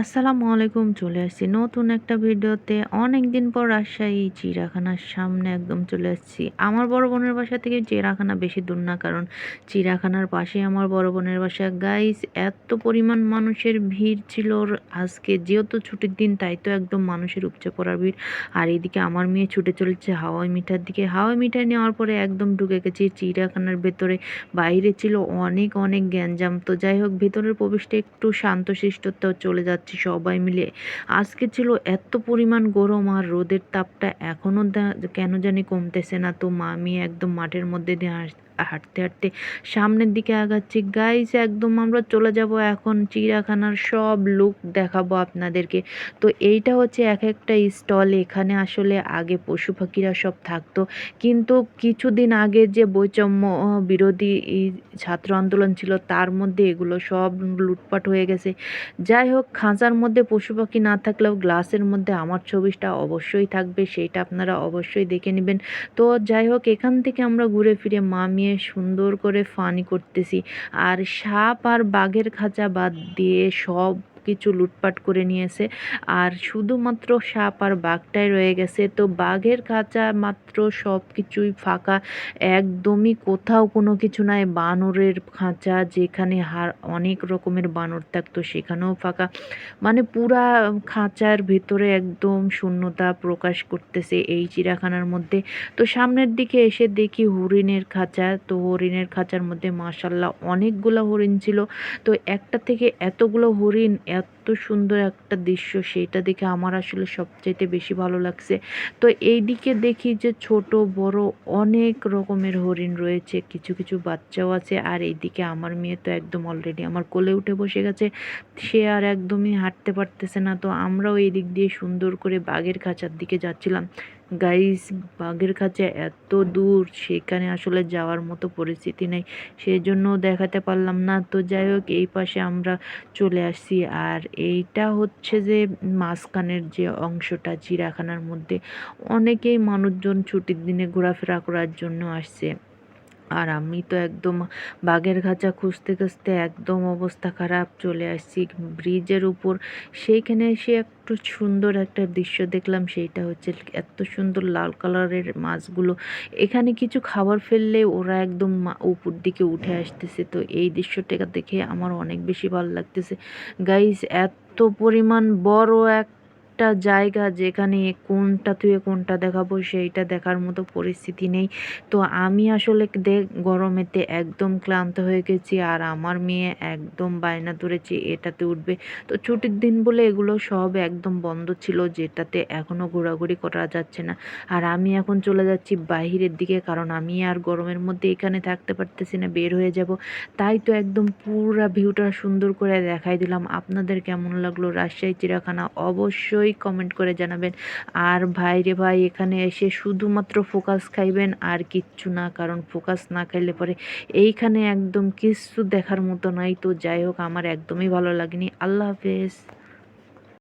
আসসালামু আলাইকুম, চলে আসছি নতুন একটা ভিডিওতে। অনেক দিন পর রাজশাহী চিড়াখানার সামনে একদম চলে আসছি। আমার বড় বোনের বাসা থেকে চিড়াখানা বেশি দূর না, কারণ চিড়াখানার পাশে আমার বড় বোনের বাসা। গাইস এত পরিমাণ মানুষের ভিড় ছিল আজকে। যেহেতু ছুটির দিন, তাই তো একদম মানুষের উপচে পড়ার ভিড়। আর এইদিকে আমার মেয়ে ছুটে চলেছে হাওয়াই মিঠার দিকে। হাওয়াই মিঠাই নেওয়ার পরে একদম ঢুকে গেছি চিড়িয়াখানার ভেতরে। বাইরে ছিল অনেক অনেক গ্যাঞ্জাম। তো যাই হোক, ভেতরের প্রবেশটা একটু শান্ত শান্তশিষ্টতা চলে যাচ্ছে। যাচ্ছি সবাই মিলে। আজকে ছিল এত পরিমাণ গরম আর রোদের তাপটা এখনও কেন জানি কমতেছে না। তো মামি একদম মাঠের মধ্যে দিয়ে হাঁটতে হাঁটতে সামনের দিকে আগাচ্ছি। গাইস একদম আমরা চলে যাব এখন চিড়িয়াখানার সব লুক দেখাবো আপনাদেরকে। তো এইটা হচ্ছে এক একটা স্টল এখানে আসলে আগে পশু পাখিরা সব থাকতো। কিন্তু কিছুদিন আগে যে বৈষম্য বিরোধী ছাত্র আন্দোলন ছিল, তার মধ্যে এগুলো সব লুটপাট হয়ে গেছে। যাই হোক খাঁচার মধ্যে পশু পাখি না থাকলেও গ্লাসের মধ্যে আমার ছবিটা অবশ্যই থাকবে সেইটা আপনারা অবশ্যই দেখে নেবেন। তো যাই হোক, এখান থেকে আমরা ঘুরে ফিরে মামিয়ে সুন্দর করে ফানি করতেছি। আর সাপ আর বাঘের খাঁচা বাদ দিয়ে সব কিছু লুটপাট করে নিয়েছে। আর শুধুমাত্র সাপ আর বাঘটাই রয়ে গেছে। তো বাঘের খাঁচা মাত্র সব কিছুই ফাঁকা। একদমই কোথাও কোনো কিছু নাই। বানরের খাঁচা যেখানে হার, অনেক রকমের বানর থাকতো, সেখানেও ফাঁকা। মানে পুরা খাঁচার ভেতরে একদম শূন্যতা প্রকাশ করতেছে এই চিড়াখানার মধ্যে। তো সামনের দিকে এসে দেখি হরিণের খাঁচা। তো হরিণের খাঁচার মধ্যে মাসাল্লাহ অনেকগুলো হরিণ ছিল। তো একটা থেকে এতগুলো হরিণ এত সুন্দর একটা দৃশ্য, সেটা দেখে আমার আসলে সবচাইতে বেশি ভালো লাগছে। তো এই দিকে দেখি যে ছোট, বড় অনেক রকমের হরিণ রয়েছে, কিছু কিছু বাচ্চাও আছে, আর এইদিকে আমার মেয়ে তো একদম অলরেডি আমার কোলে উঠে বসে গেছে, সে আর একদমই হাঁটতে পারতেছে না। তো আমরাও এই দিক দিয়ে সুন্দর করে বাঘের খাঁচার দিকে যাচ্ছিলাম। গাইস, বাঘের কাছে এত দূর, সেখানে আসলে যাওয়ার মতো পরিস্থিতি নেই। সেই জন্য দেখাতে পারলাম না। তো যাই হোক, এই পাশে আমরা চলে আসছি। আর এইটা হচ্ছে যে মাঝখানের যে অংশটা চিড়াখানার মধ্যে। অনেকেই মানুষজন ছুটির দিনে ঘোরাফেরা করার জন্য আসছে। আর আমি তো একদম বাঘের খাঁচা খুঁজতে খুঁজতে একদম অবস্থা খারাপ চলে আসছি। ব্রিজের উপর সেইখানে এসে একটু সুন্দর একটা দৃশ্য দেখলাম, সেইটা হচ্ছে এত সুন্দর লাল কালারের মাছগুলো। এখানে কিছু খাবার ফেললে ওরা একদম উপর দিকে উঠে আসতেছে। তো এই দৃশ্যটা দেখে আমার অনেক বেশি ভালো লাগতেছে। গাইস এত পরিমাণ বড় এক একটা জায়গা যেখানে কোনটা তুই কোনটা দেখাবো সেইটা দেখার মতো পরিস্থিতি নেই। তো আমি আসলে দেখ গরমেতে একদম ক্লান্ত হয়ে গেছি আর আমার মেয়ে একদম বায়না ধরেছে, এটাতে উঠবে। তো ছুটির দিন বলে এগুলো সব একদম বন্ধ ছিল, যেটাতে এখনও ঘোরাঘুরি করা যাচ্ছে না। আর আমি এখন চলে যাচ্ছি বাহিরের দিকে, কারণ আমি আর গরমের মধ্যে এখানে থাকতে পারতেছি না, বের হয়ে যাব। তাই তো একদম পুরা ভিউটা সুন্দর করে দেখাই দিলাম। আপনাদের কেমন লাগল রাজশাহী চিড়াখানা অবশ্যই অবশ্যই কমেন্ট করে জানাবেন। আর ভাই রে ভাই, এখানে এসে শুধুমাত্র ফোকাস খাইবেন আর কিচ্ছু না, কারণ ফোকাস না খাইলে পরে এইখানে একদম কিছু দেখার মতো নাই। তো যাই হোক, আমার একদমই ভালো লাগেনি। আল্লাহ হাফেজ।